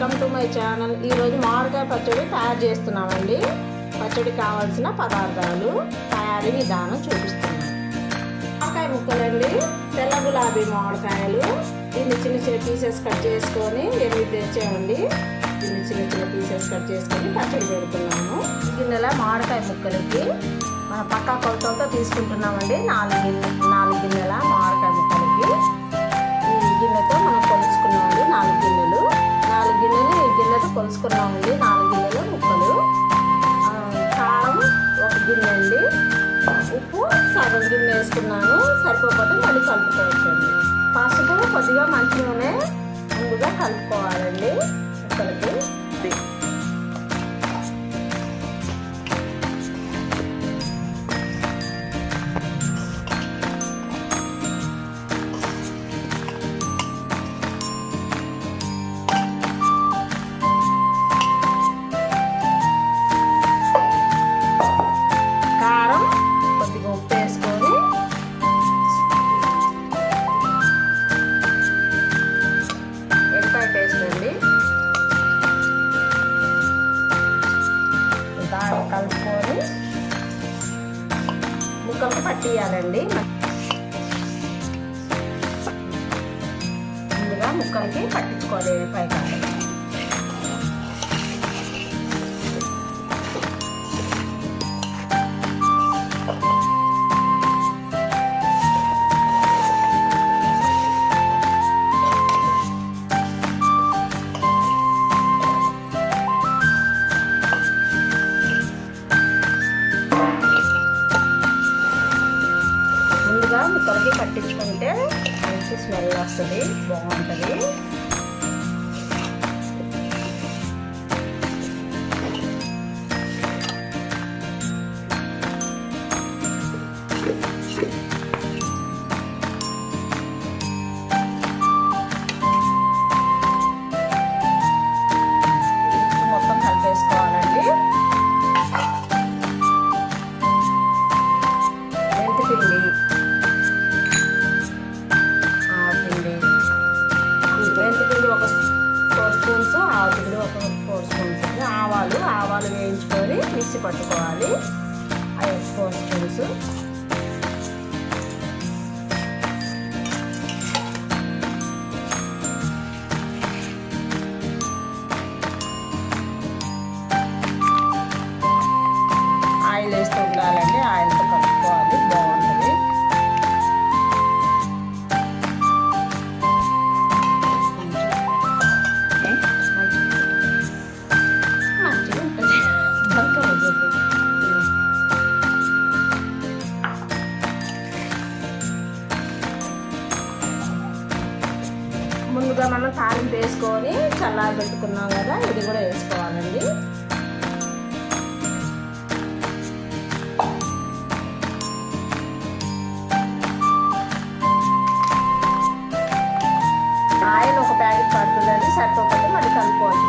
Welcome to my channel. ఈరోజు మామిడికాయ పచ్చడి తయారు చేస్తున్నామండి. పచ్చడి కావాల్సిన పదార్థాలు తయారీ విధానం చూపిస్తున్నాం మామిడికాయ ముక్కలండి. తెల్ల గులాబీ మామిడికాయలు. దీన్ని చిన్న చిన్న పీసెస్ కట్ చేసుకొని ఎనిమిది తెచ్చామండి. దీన్ని చిన్న చిన్న పీసెస్ కట్ చేసుకొని పచ్చడి పెడుతున్నాము. గిన్నెల మామిడికాయ ముక్కలకి మన పక్కా కొలతలతో తీసుకుంటున్నామండి. నాలుగు గిన్నె నాలుగు గిన్నెల కొలుచుకున్నామండి నాలుగు గిన్నెలు ముక్కలు. కారం ఒక గిన్నె అండి. ఉప్పు సగం గిన్నె వేసుకున్నాను. సరిపోకపోతే మళ్ళీ కలుపుకోవచ్చండి. పసుపు కొద్దిగా మంచి నూనె ముందుగా కలుపుకోవాలండి. పట్టియాలండి ముందుగా ముక్కలకి పట్టించుకోవాలి ఎల్లిపాయ కారం ముక్కలకి పట్టించుకుంటే మంచి స్మెల్ వస్తుంది బాగుంటుంది. మిక్సీ పట్టుకోవాలి. ఐదు ఎక్స్పోజ్ స్పూన్స్ తాలింపు వేసుకొని చల్లారబెట్టుకున్నాం కదా ఇది కూడా వేసుకోవాలండి. ఆయిల్ ఒక ప్యాకెట్ పడుతుందండి సరిపోతే మళ్ళీ కలుపుకోవచ్చు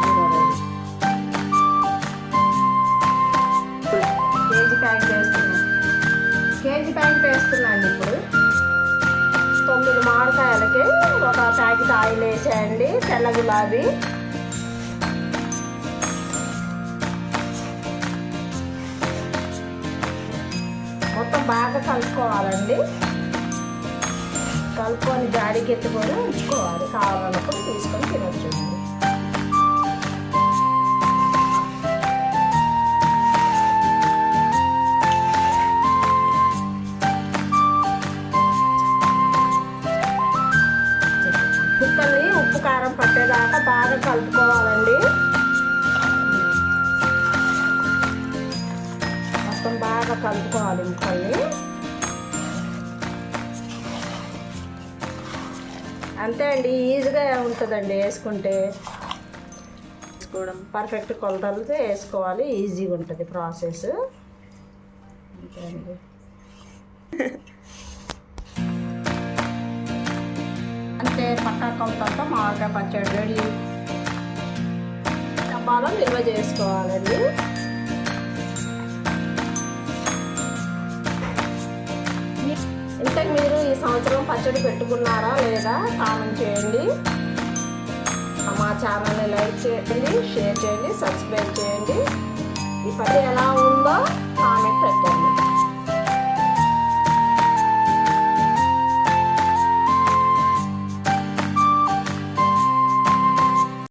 కేజీ ప్యాకెట్ వేస్తున్నాం కేజీ ప్యాకెట్ అండి ఇప్పుడు. తొమ్మిది మామిడికాయలకి ఒక ప్యాకెట్ ఆయిల్ వేసేయండి తెల్ల గులాబీ. మొత్తం బాగా కలుపుకోవాలండి. కలుపుకొని జాడికి ఎత్తుకొని ఉంచుకోవాలి. కావాలన్నప్పుడు తీసుకొని తినొచ్చు. బాగా కలుపుకోవాలండి. మొత్తం బాగా కలుపుకోవాలి ముక్కల్ని. అంతే అండి ఈజీగా ఉంటుందండి వేసుకుంటే. వేసుకోవడం. పర్ఫెక్ట్ కొలతలతో వేసుకోవాలి ఈజీగా ఉంటుంది ప్రాసెస్. అంతే అండి. అంతే పక్కా కొలతలతో మామిడికాయ పచ్చడి రెడీ. డబ్బాలో నిల్వ చేసుకోవాలండి. ఇంతకు మీరు ఈ సంవత్సరం పచ్చడి పెట్టుకున్నారా లేదా కామెంట్ చేయండి. మా ఛానల్ని లైక్ చేయండి షేర్ చేయండి సబ్స్క్రైబ్ చేయండి. ఈ పని ఎలా ఉందో